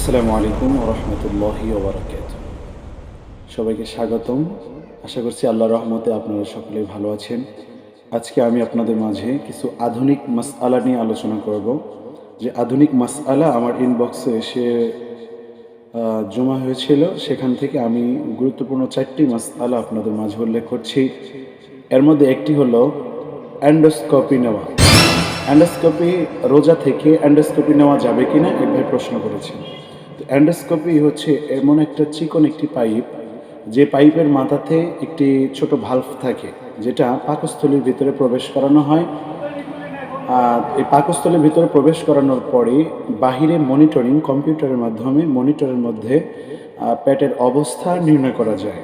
আসসালামু আলাইকুম রহমতুল্লাহি সবাইকে স্বাগতম। আশা করছি আল্লাহ রহমতে আপনারা সকলেই ভালো আছেন। আজকে আমি আপনাদের মাঝে কিছু আধুনিক মাসআলা নিয়ে আলোচনা করব। যে আধুনিক মাসআলা আমার ইনবক্সে এসে জমা হয়েছিল। সেখান থেকে আমি গুরুত্বপূর্ণ চারটি মাসআলা আপনাদের মাঝে উল্লেখ করছি। এর মধ্যে একটি হলো অ্যান্ডোস্কোপি নেওয়া। অ্যান্ডোস্কোপি রোজা থেকে অ্যান্ডোস্কোপি নেওয়া যাবে কি না এভাবে প্রশ্ন করেছেন। অ্যান্ডোস্কোপি হচ্ছে এমন একটা চিকন একটি পাইপ, যে পাইপের মাথাতে একটি ছোট ভাল্ভ থাকে, যেটা পাকস্থলীর ভিতরে প্রবেশ করানো হয়। আর এই পাকস্থলীর ভিতরে প্রবেশ করানোর পরে বাহিরে মনিটরিং, কম্পিউটারের মাধ্যমে মনিটরের মধ্যে পেটের অবস্থা নির্ণয় করা যায়।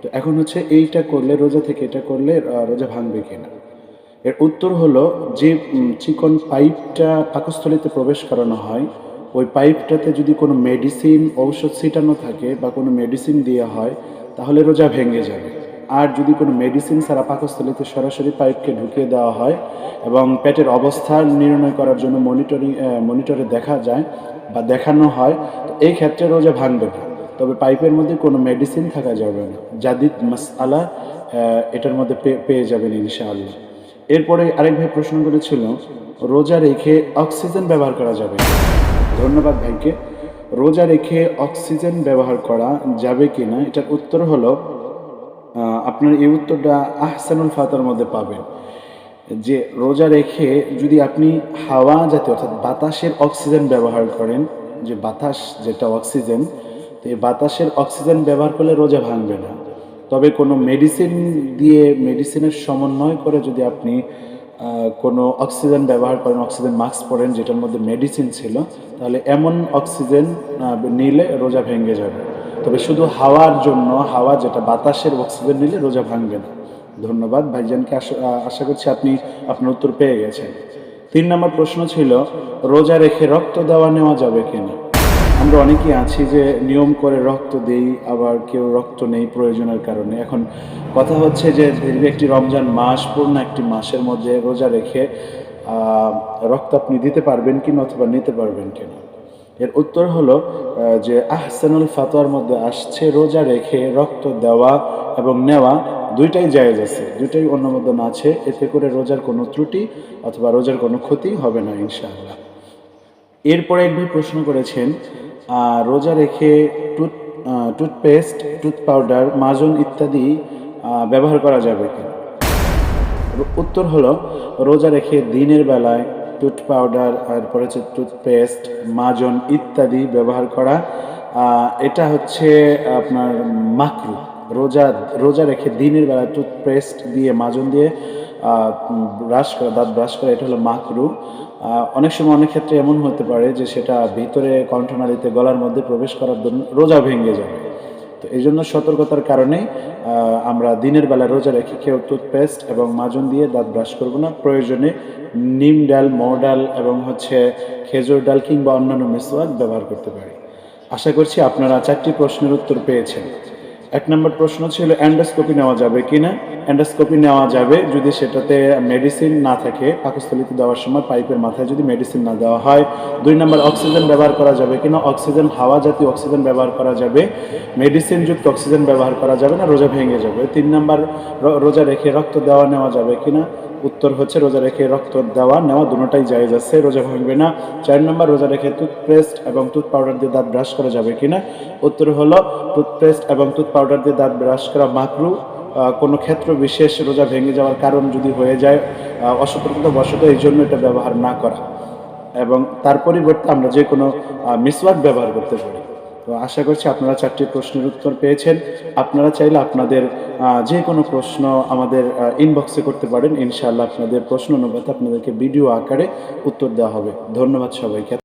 তো এখন হচ্ছে এইটা করলে, রোজা থেকে এটা করলে রোজা ভাঙবে কিনা? এর উত্তর হলো যে চিকন পাইপটা পাকস্থলীতে প্রবেশ করানো হয় ওই পাইপটাতে যদি কোনো মেডিসিন ঔষধ ছিটানো থাকে বা কোনো মেডিসিন দেওয়া হয়, তাহলে রোজা ভেঙে যাবে। আর যদি কোনো মেডিসিন ছাড়া পাকস্থলীতে সরাসরি পাইপকে ঢুকিয়ে দেওয়া হয় এবং পেটের অবস্থা নির্ণয় করার জন্য মনিটরিং মনিটরে দেখা যায় বা দেখানো হয়, তো এই ক্ষেত্রে রোজা ভাঙবে না। তবে পাইপের মধ্যে কোনো মেডিসিন থাকা যাবে না। জাদিদ মাসআলা এটার মধ্যে পেয়ে যাবেন ইনশাআল্লাহ। এরপরে আরেক ভাই প্রশ্ন করেছিল, রোজা রেখে অক্সিজেন ব্যবহার করা যাবে? ধন্যবাদ ভাইকে। রোজা রেখে অক্সিজেন ব্যবহার করা যাবে কি না এটার উত্তর হলো আপনার এই উত্তরটা আহসানুল ফাতার মধ্যে পাবেন। যে রোজা রেখে যদি আপনি হাওয়া জাতীয় অর্থাৎ বাতাসের অক্সিজেন ব্যবহার করেন, যে বাতাস যেটা অক্সিজেন, তো এই বাতাসের অক্সিজেন ব্যবহার করলে রোজা ভাঙবে না। তবে কোনো মেডিসিন দিয়ে মেডিসিনের সমন্বয় করে যদি আপনি কোনো অক্সিজেন ব্যবহার করেন অক্সিজেন মাস্ক পরেন, যেটার মধ্যে মেডিসিন ছিল, তাহলে এমন অক্সিজেন নিলে রোজা ভেঙে যাবে। তবে শুধু হাওয়ার জন্য, হাওয়া যেটা বাতাসের অক্সিজেন নিলে রোজা ভাঙবে না। ধন্যবাদ। ভাইজানকে আশা করছি আপনি, আপনার উত্তর পেয়ে গেছেন। তিন নম্বর প্রশ্ন ছিল, রোজা রেখে রক্ত দেওয়া নেওয়া যাবে কিনা? আমরা অনেকেই আছি যে নিয়ম করে রক্ত দেই, আবার কেউ রক্ত নেই প্রয়োজনের কারণে। এখন কথা হচ্ছে যে দীর্ঘ একটি রমজান মাস, পূর্ণ একটি মাসের মধ্যে রোজা রেখে রক্ত আপনি দিতে পারবেন কিনা অথবা নিতে পারবেন কিনা। এর উত্তর হলো যে আহসানুল ফাতোয়ার মধ্যে আসছে রোজা রেখে রক্ত দেওয়া এবং নেওয়া দুইটাই জায়েজ আছে। দুইটাই অনুমোদন আছে, এতে করে রোজার কোনো ত্রুটি অথবা রোজার কোনো ক্ষতি হবে না ইনশাআল্লাহ। এরপরে একবার প্রশ্ন করেছেন রোজা রেখে টুথ টুথপেস্ট, টুথ পাউডার, মাজন ইত্যাদি ব্যবহার করা যাবে কিনা উত্তর হলো, রোজা রেখে দিনের বেলায় টুথ পাউডার, তারপর হচ্ছে টুথপেস্ট, মাজন ইত্যাদি ব্যবহার করা এটা হচ্ছে আপনার মাকরু। রোজা রোজা রেখে দিনের বেলা টুথপেস্ট দিয়ে, মাজন দিয়ে ব্রাশ করা, দাঁত ব্রাশ করা, এটা হলো মাকরু। অনেক সময় অনেক ক্ষেত্রে এমন হতে পারে যে সেটা ভিতরে কণ্ঠনালীতে গলার মধ্যে প্রবেশ করার জন্য রোজা ভেঙে যাবে তো এই জন্য সতর্কতার কারণেই আহ, আমরা দিনের বেলা রোজা রেখে কেউ টুথপেস্ট এবং মাজন দিয়ে দাঁত ব্রাশ করব না। প্রয়োজনে নিম ডাল মৌ ডাল এবং হচ্ছে খেজুর ডাল কিংবা অন্যান্য মেসওয়াক ব্যবহার করতে পারি। আশা করছি আপনারা চারটি প্রশ্নের উত্তর পেয়েছেন। এক নম্বর প্রশ্ন ছিল, অ্যান্ডোস্কোপি নেওয়া যাবে কি না অ্যান্ডোস্কোপি নেওয়া যাবে যদি সেটাতে মেডিসিন না থাকে। পাকস্থলিতে দেওয়ার সময় পাইপের মাথায় যদি মেডিসিন না দেওয়া হয়। দুই নম্বর, অক্সিজেন ব্যবহার করা যাবে কিনা? অক্সিজেন, হাওয়া জাতীয় অক্সিজেন ব্যবহার করা যাবে। মেডিসিনযুক্ত অক্সিজেন ব্যবহার করা যাবে না? রোজা ভেঙে যাবে। তিন নম্বর রোজা রেখে রক্ত দেওয়া নেওয়া যাবে কি না উত্তর হচ্ছে, রোজা রেখে রক্ত দেওয়া নেওয়া দুটোটাই জায়েজ আছে, রোজা ভাঙবে না। চার নম্বর, রোজা রেখে টুথপেস্ট এবং টুথ পাউডার দিয়ে দাঁত ব্রাশ করা যাবে কিনা? উত্তর হলো টুথপেস্ট এবং টুথ পাউডার দিয়ে দাঁত ব্রাশ করা মাকরু কোনো ক্ষেত্র বিশেষ রোজা ভেঙে যাওয়ার কারণ যদি হয়ে যায় আহ, অসতর্কতা এই জন্য এটা ব্যবহার না করা। এবং তার পরিবর্তে আমরা যে কোনো মিসওয়াক ব্যবহার করতে পারি। তো আশা করছি আপনারা চারটি প্রশ্নের উত্তর পেয়েছেন। আপনারা চাইলে আপনাদের যে কোনো প্রশ্ন আমাদের ইনবক্সে করতে পারেন। ইনশাআল্লাহ আপনাদের প্রশ্ন অনুপাতে আপনাদেরকে ভিডিও আকারে উত্তর দেওয়া হবে। ধন্যবাদ সবাইকে।